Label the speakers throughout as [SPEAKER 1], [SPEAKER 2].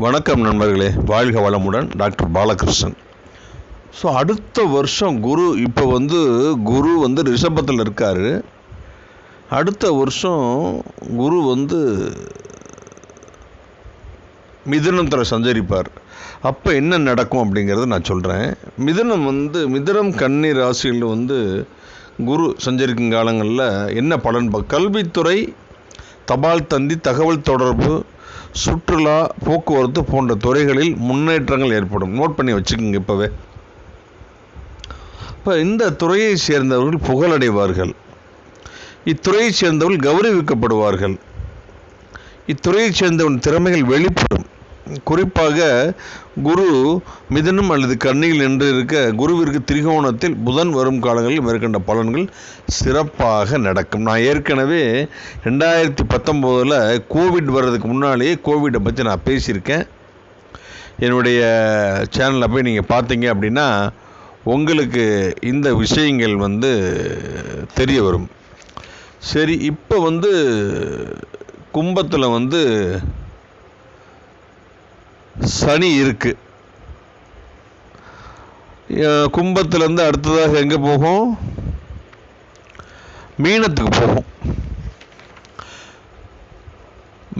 [SPEAKER 1] வணக்கம் நண்பர்களே. வாழ்க வளமுடன் டாக்டர் பாலகிருஷ்ணன். ஸோ அடுத்த வருஷம் குரு இப்போ வந்து குரு வந்து ரிஷபத்தில் இருக்கார். அடுத்த வருஷம் குரு வந்து மிதுனத்தில் சஞ்சரிப்பார். அப்போ என்ன நடக்கும் அப்படிங்கிறத நான் சொல்கிறேன் மிதுனம் வந்து மிதுனம் கன்னி ராசியில் வந்து குரு சஞ்சரிக்கும் காலங்களில் என்ன பலன்? கல்வித்துறை தபால் தந்தி தகவல் தொடர்பு சுற்றுலா போக்குவரத்து போன்ற துறைகளில் முன்னேற்றங்கள் ஏற்படும். நோட் பண்ணி வச்சுக்கோங்க இப்போவே. இப்போ இந்த துறையை சேர்ந்தவர்கள் புகழடைவார்கள். இத்துறையைச் சேர்ந்தவர்கள் கௌரவிக்கப்படுவார்கள். இத்துறையைச் சேர்ந்தவன் திறமைகள் வெளிப்படும். குறிப்பாக குரு மிதனம் அல்லது கன்னியில் நின்று இருக்க குருவிற்கு திரிகோணத்தில் புதன் வரும் காலங்களில் மேற்கண்ட பலன்கள் சிறப்பாக நடக்கும். நான் ஏற்கனவே ரெண்டாயிரத்தி பத்தொம்போதில் கோவிட் வர்றதுக்கு முன்னாலேயே கோவிடை பற்றி நான் பேசியிருக்கேன். என்னுடைய சேனலில் போய் நீங்கள் பார்த்தீங்க அப்படின்னா உங்களுக்கு இந்த விஷயங்கள் வந்து தெரிய வரும். சரி இப்போ வந்து கும்பத்தில் வந்து சனி இருக்கு. கும்பத்துலேருந்து கும்பத்திலேருந்து அடுத்ததாக எங்கே போகும்? மீனத்துக்கு போகும்.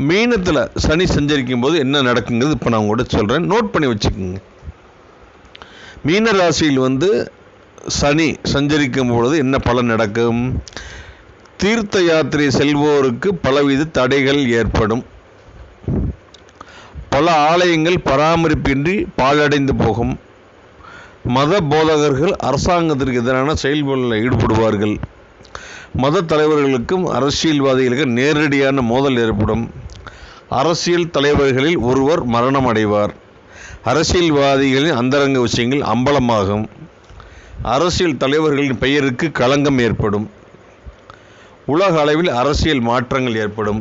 [SPEAKER 1] மீனத்தில் சனி சஞ்சரிக்கும் போது என்ன நடக்குங்கிறது இப்போ நான் உங்கள்கிட்ட சொல்கிறேன் நோட் பண்ணி வச்சுக்கோங்க. மீன ராசியில் வந்து சனி சஞ்சரிக்கும் பொழுது என்ன பலன் நடக்கும்? தீர்த்த யாத்திரை செல்வோருக்கு பலவித தடைகள் ஏற்படும். பல ஆலயங்கள் பராமரிப்பின்றி பாழடைந்து போகும். மத போதகர்கள் அரசாங்கத்திற்கு எதிரான செயல்களில் ஈடுபடுவார்கள். மத தலைவர்களுக்கும் அரசியல்வாதிகளுக்கும் நேரடியான மோதல் ஏற்படும். அரசியல் தலைவர்களில் ஒருவர் மரணம் அடைவார் அரசியல்வாதிகளின் அந்தரங்க விஷயங்கள் அம்பலமாகும். அரசியல் தலைவர்களின் பெயருக்கு களங்கம் ஏற்படும். உலக அளவில் அரசியல் மாற்றங்கள் ஏற்படும்.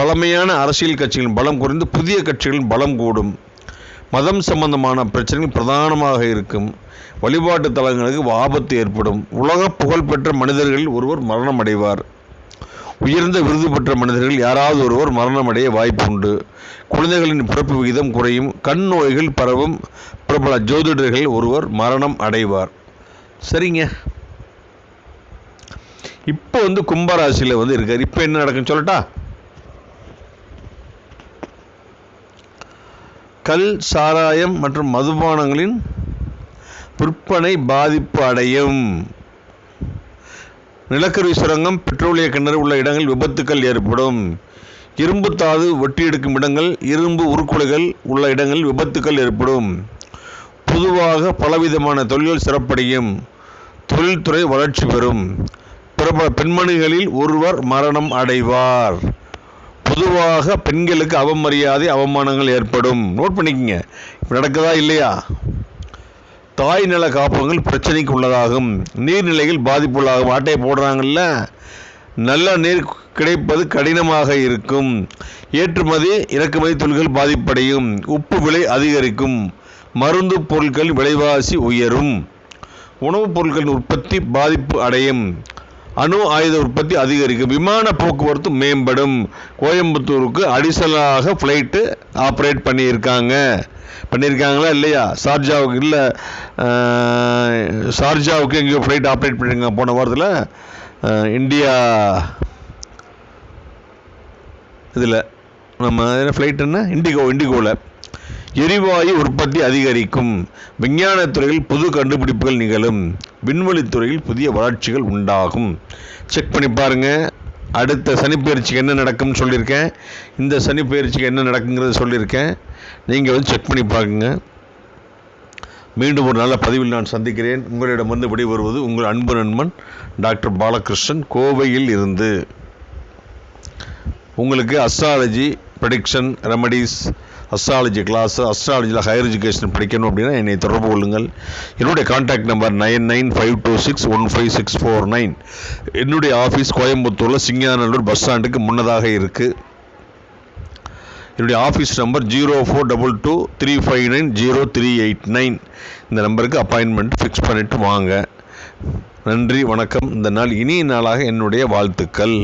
[SPEAKER 1] பழமையான அரசியல் கட்சிகளின் பலம் குறைந்து புதிய கட்சிகளின் பலம் கூடும். மதம் சம்பந்தமான பிரச்சனைகள் பிரதானமாக இருக்கும். வழிபாட்டு தலங்களுக்கு ஆபத்து ஏற்படும். உலக புகழ்பெற்ற மனிதர்களில் ஒருவர் மரணம் அடைவார் உயர்ந்த விருது பெற்ற மனிதர்கள் யாராவது ஒருவர் மரணமடைய வாய்ப்புண்டு. குழந்தைகளின் பிறப்பு விகிதம் குறையும். கண் நோய்கள் பரவும் பிரபல ஜோதிடர்கள் ஒருவர் மரணம் அடைவார். சரிங்க. இப்போ வந்து கும்பராசியில் வந்து இருக்கார். இப்போ என்ன நடக்குன்னு சொல்லட்டா? கல் சாராயம் மற்றும் மதுபானங்களின் விற்பனை பாதிப்பு அடையும். நிலக்கரி சுரங்கம் பெட்ரோலிய கிணறு உள்ள இடங்களில் விபத்துக்கள் ஏற்படும். இரும்பு தாது வெட்டி எடுக்கும் இடங்கள் இரும்பு உருக்குலைகள் உள்ள இடங்களில் விபத்துக்கள் ஏற்படும். பொதுவாக பலவிதமான தொழில்கள் சிறப்படையும். தொழில்துறை வளர்ச்சி பெறும். பிரபல பெண்மணிகளில் ஒருவர் மரணம் அடைவார். பொதுவாக பெண்களுக்கு அவமரியாதை அவமானங்கள் ஏற்படும். நோட் பண்ணிக்கங்க. இப்போ நடக்குதா இல்லையா? தாய் நல காப்பகங்கள் பிரச்சனைக்கு உள்ளதாகும். நீர்நிலைகள் பாதிப்புள்ளாகும். ஆட்டையை போடுறாங்கல்ல. நல்ல நீர் கிடைப்பது கடினமாக இருக்கும். ஏற்றுமதி இறக்குமதி தொழில்கள் பாதிப்படையும். உப்பு விலை அதிகரிக்கும். மருந்து பொருட்கள் விலைவாசி உயரும். உணவுப் பொருட்களின் உற்பத்தி பாதிப்பு அடையும். அணு ஆயுத உற்பத்தி அதிகரிக்கும். விமான போக்குவரத்து மேம்படும். கோயம்புத்தூருக்கு அடிசலாக ஃப்ளைட்டு ஆப்ரேட் பண்ணியிருக்காங்க. பண்ணியிருக்காங்களா இல்லையா? ஷார்ஜாவுக்கு இல்லை ஷார்ஜாவுக்கு எங்கேயோ ஃப்ளைட் ஆப்ரேட் பண்ணியிருக்காங்க போன வாரத்தில். இந்தியா இதில். நம்ம ஃப்ளைட் என்ன இண்டிகோ இண்டிகோவில் எரிவாயு உற்பத்தி அதிகரிக்கும். விஞ்ஞானத் துறையில் புது கண்டுபிடிப்புகள் நிகழும். விண்வெளித் துறையில் புதிய வளர்ச்சிகள் உண்டாகும். செக் பண்ணி பாருங்கள் அடுத்த சனிப்பெயர்ச்சிக்கு என்ன நடக்கும்னு சொல்லியிருக்கேன். இந்த சனிப்பயிற்சிக்கு என்ன நடக்குங்கிறத சொல்லியிருக்கேன். நீங்கள் வந்து செக் பண்ணி பாருங்க. மீண்டும் ஒரு நல்ல பதிவில் நான் சந்திக்கிறேன். உங்களிடமிருந்து விடைபெறுவது உங்கள் அன்பு நண்பன் டாக்டர் பாலகிருஷ்ணன் கோவையில் இருந்து. உங்களுக்கு astrology prediction remedies astrology class அஸ்ட்ராலஜியில் higher education படிக்கணும் அப்படின்னா என்னை தொடர்பு கொள்ளுங்கள். என்னுடைய contact number nine nine five two six one five six four nine என்னுடைய ஆஃபீஸ் கோயம்புத்தூரில் சிங்காநல்லூர் பஸ் ஸ்டாண்டுக்கு முன்னதாக இருக்குது என்னுடைய office number zero four double two three five nine zero three eight nine இந்த நம்பருக்கு அப்பாயின்மெண்ட் ஃபிக்ஸ் பண்ணிவிட்டு வாங்க. நன்றி வணக்கம். இந்த நாள் இனிய நாளாக என்னுடைய வாழ்த்துக்கள்.